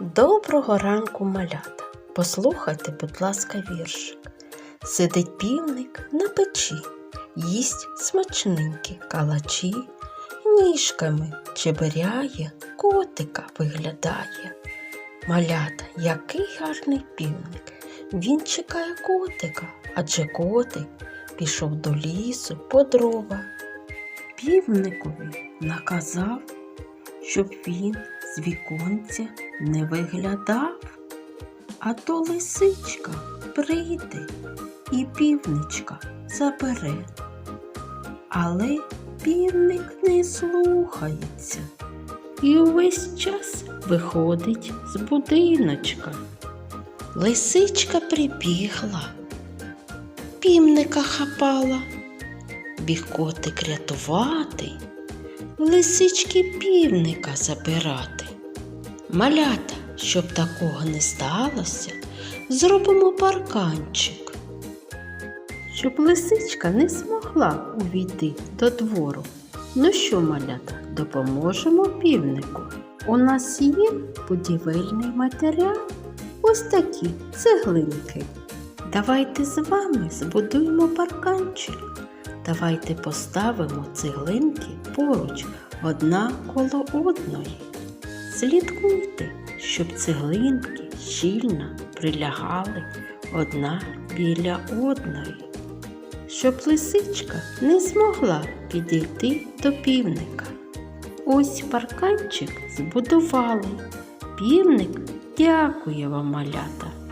Доброго ранку, малята. Послухайте, будь ласка, віршик. Сидить півник на печі, їсть смачненькі калачі, ніжками чеберяє, котика виглядає. Малята, який гарний півник. Він чекає котика, адже котик пішов до лісу по дрова. Півникові наказав, щоб він з віконця не виглядав, а то лисичка прийде і півничка забере. Але півник не слухається і увесь час виходить з будиночка. Лисичка прибігла, півника хапала, біг котик рятувати, лисички півника забирати. Малята, щоб такого не сталося, зробимо парканчик. Щоб лисичка не змогла увійти до двору. Ну що, малята, допоможемо півнику. У нас є будівельний матеріал. Ось такі цеглинки. Давайте з вами збудуємо парканчик. Давайте поставимо цеглинки поруч одна коло одної. Слідкуйте, щоб цеглинки щільно прилягали одна біля одної, щоб лисичка не змогла підійти до півника. Ось парканчик збудували. Півник дякує вам, малята.